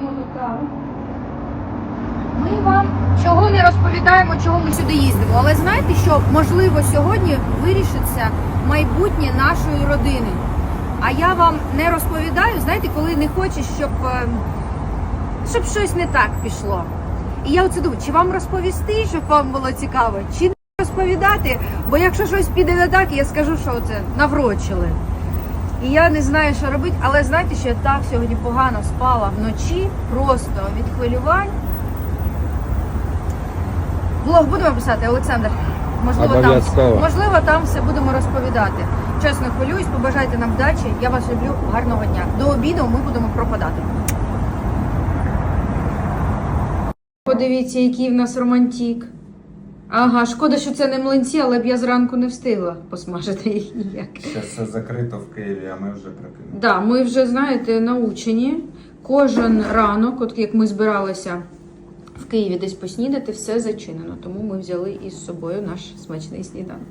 тут каву. Ми вам чого не розповідаємо, чого ми сюди їздимо. Але знаєте, що можливо сьогодні вирішиться майбутнє нашої родини. А я вам не розповідаю, знаєте, коли не хочеш, щоб, е, щоб щось не так пішло. І я оце думаю, чи вам розповісти, щоб вам було цікаво, чи не розповідати, бо якщо щось піде не так, я скажу, що це наврочили. І я не знаю, що робити, але знаєте, що я так сьогодні погано спала вночі, просто від хвилювань. Блог будемо писати, Олександр. Можливо, там, можливо, там все будемо розповідати. Чесно хвилююсь, побажайте нам вдачі. Я вас люблю. Гарного дня. До обіду ми будемо пропадати. Подивіться, який в нас романтик. Ага, шкода, що це не млинці, але б я зранку не встигла посмажити їх ніяк. Зараз все закрито в Києві, а ми вже прокинули. Да, ми вже знаєте научені. Кожен ранок, от як ми збиралися в Києві десь поснідати, все зачинено. Тому ми взяли із собою наш смачний сніданок.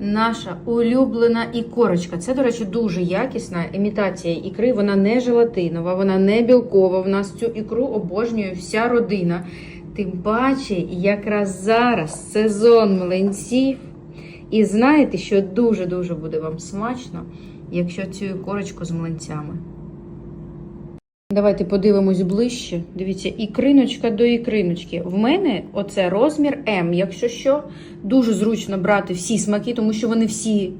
Наша улюблена ікорочка. Це, до речі, дуже якісна імітація ікри. Вона не желатинова, вона не білкова. В нас цю ікру обожнює вся родина. Тим паче, якраз зараз сезон млинців. І знаєте, що дуже-дуже буде вам смачно, якщо цю корочку з млинцями. Давайте подивимось ближче. Дивіться, ікриночка до ікриночки. В мене оце розмір М. Якщо що, дуже зручно брати всі смаки, тому що вони всі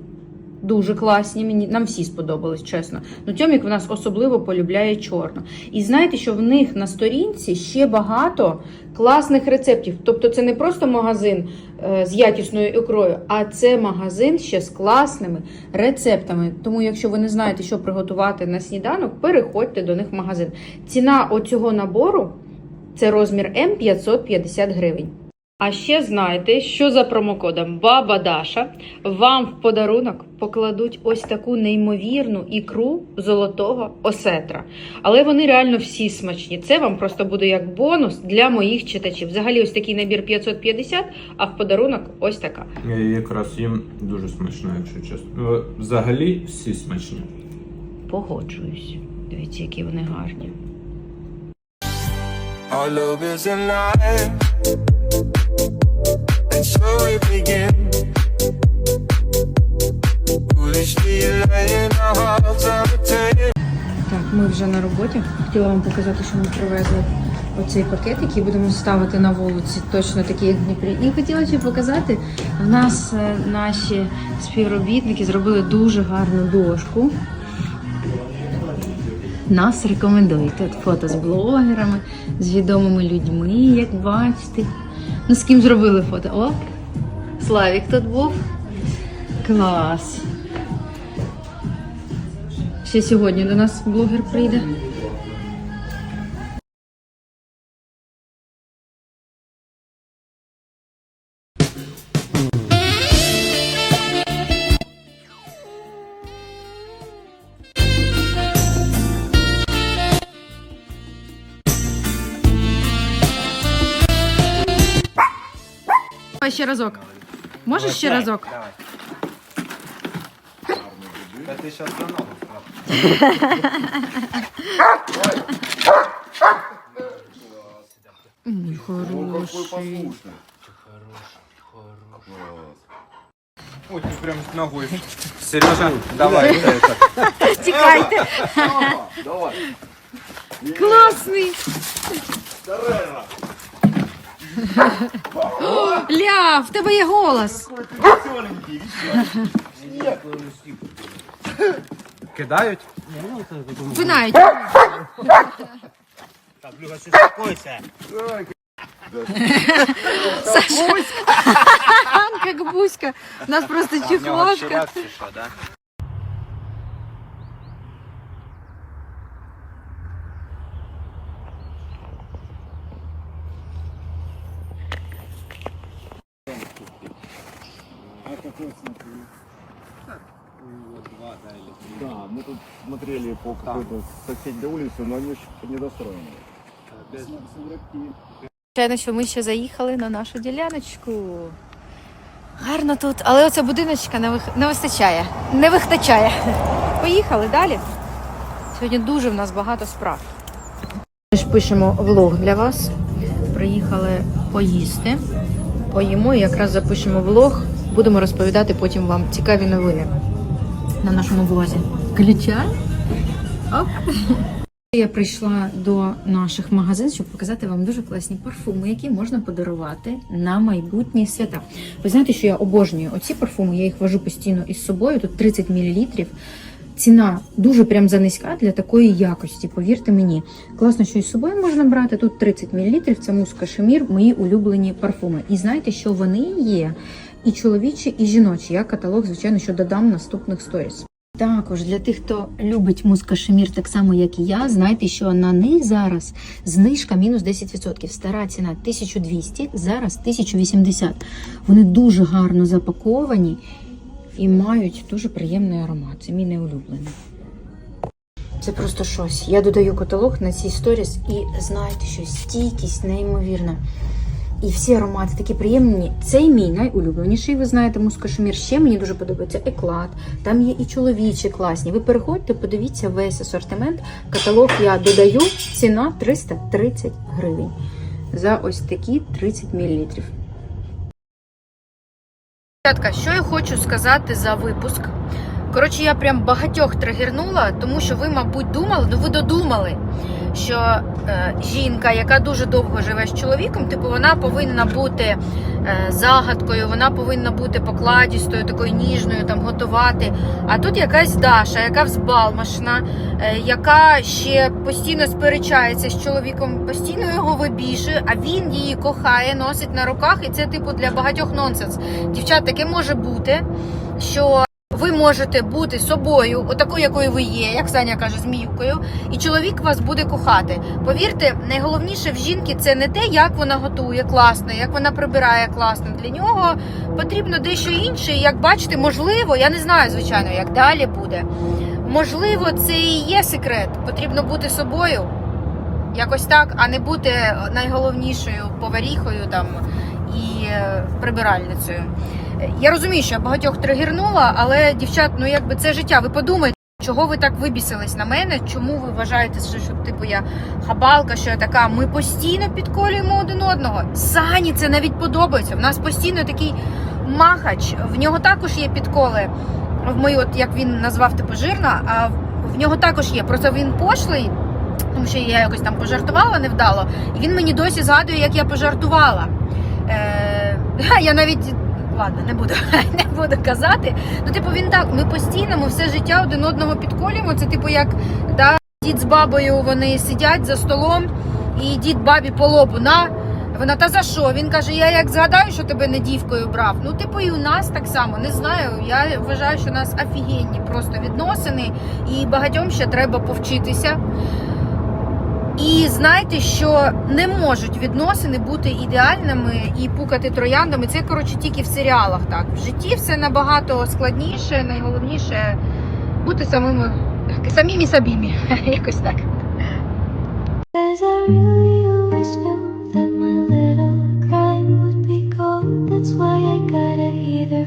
дуже класні. Мені нам всі сподобались, чесно. Ну, Тьомік в нас особливо полюбляє чорну. І знаєте, що в них на сторінці ще багато класних рецептів. Тобто, це не просто магазин е, з якісною ікрою, а це магазин ще з класними рецептами. Тому, якщо ви не знаєте, що приготувати на сніданок, переходьте до них в магазин. Ціна оцього набору це розмір М 550 гривень. А ще знайте, що за промокодом Баба Даша вам в подарунок покладуть ось таку неймовірну ікру золотого осетра. Але вони реально всі смачні. Це вам просто буде як бонус для моїх читачів. Взагалі, ось такий набір 550, а в подарунок ось така. Я її якраз їм дуже смачно, якщо чесно. Ну, взагалі всі смачні. Погоджуюсь. Дивіться, які вони гарні. Our love is alive, Так, ми вже на роботі. Хотіла вам показати, що ми привезли оцей пакет, який будемо ставити на вулиці, точно такий, як в Дніпрі. І хотіла ще показати, в нас е, наші співробітники зробили дуже гарну дошку. Нас рекомендують. Тут фото з блогерами, з відомими людьми, як бачите. Ну, з ким зробили фото? О, Славік тут був. Клас. Ще сьогодні до нас блогер прийде. Давай ще разок. Можешь ще разок? Давай. Да ты сейчас за хороший. Ой, ты прям с ногой. Сережа, давай это. Тікайте. Классный. Здорово. Ля, в тебе є голос. Кидають? Пинають. Так, Люга, що успокойся. Саша. Как Буська. У нас просто чехлашка. Да? Мы тут смотрели по какой-то соседней улице, но они еще недостроены. Звичайно, ми ще заїхали на нашу діляночку. Гарно тут, але оця будиночка не, вих... не вистачає, не вистачає. Поїхали далі. Сьогодні дуже в нас багато справ. Ми ж пишемо влог для вас. Приїхали поїсти. Поїмо і якраз запишемо влог. Будемо розповідати потім вам цікаві новини на нашому влозі. Включай. Оп. Я прийшла до наших магазинів, щоб показати вам дуже класні парфуми, які можна подарувати на майбутні свята. Ви знаєте, що я обожнюю оці парфуми, я їх вожу постійно із собою. Тут 30 мл. Ціна дуже прям занизька для такої якості, повірте мені. Класно, що із собою можна брати. Тут 30 мл, це муска Шемір, мої улюблені парфуми. І знаєте, що вони є і чоловічі, і жіночі. Я каталог, звичайно, що додам наступних сторіс. Також для тих, хто любить муска Шемір так само, як і я, знайте, що на них зараз знижка мінус 10%. Стара ціна 1200, зараз 1080. Вони дуже гарно запаковані і мають дуже приємний аромат. Це мій неулюблений. Це просто щось. Я додаю каталог на цій сторіс і знаєте, що стійкість неймовірна. І всі аромати такі приємні. Цей мій найулюбленіший, ви знаєте, мускошемір. Ще мені дуже подобається еклад. Там є і чоловічі класні. Ви переходьте, подивіться весь асортимент. Каталог я додаю. Ціна 330 гривень. За ось такі 30 мл. Дівчатка, що я хочу сказати за випуск. Коротше, я прям багатьох тригернула, тому що ви, мабуть, думали, ну ви додумали, що е, жінка, яка дуже довго живе з чоловіком, типу, вона повинна бути е, загадкою, вона повинна бути покладістою, такою ніжною, там готувати. А тут якась Даша, яка взбалмашна, е, яка ще постійно сперечається з чоловіком, постійно його вибішує, а він її кохає, носить на руках, і це, типу, для багатьох нонсенс. Дівчат, таке може бути, що. Ви можете бути собою, отакою, якою ви є, як Саня каже, зміюкою, і чоловік вас буде кохати. Повірте, найголовніше в жінки це не те, як вона готує класно, як вона прибирає класно. Для нього потрібно дещо інше. Як бачите, можливо, я не знаю, звичайно, як далі буде. Можливо, це і є секрет. Потрібно бути собою, якось так, а не бути найголовнішою поваріхою там і е, прибиральницею. Я розумію, що я багатьох тригернула, але дівчат, ну якби це життя. Ви подумайте, чого ви так вибісились на мене? Чому ви вважаєте, що, що типу я хабалка, що я така? Ми постійно підколюємо один одного. Сані це навіть подобається. В нас постійно такий махач. В нього також є підколи. В мою, от як він назвав типу жирна, а в нього також є. Просто він пошлий. Тому що я якось там пожартувала невдало, і він мені досі згадує, як я пожартувала. Е, я навіть ладно, не буду не буду казати. Ну, типу, він так, ми постійно, ми все життя один одного підколюємо. Це типу як да, дід з бабою вони сидять за столом, і дід бабі по лобу на. Вона та за що? Він каже: Я як згадаю, що тебе не дівкою брав. Ну, типу, і у нас так само. Не знаю. Я вважаю, що у нас офігенні просто відносини, і багатьом ще треба повчитися. І знайте, що не можуть відносини бути ідеальними і пукати трояндами. Це коротше тільки в серіалах. Так в житті все набагато складніше. Найголовніше бути самими самими собімі. Якось так. That's why I gotta either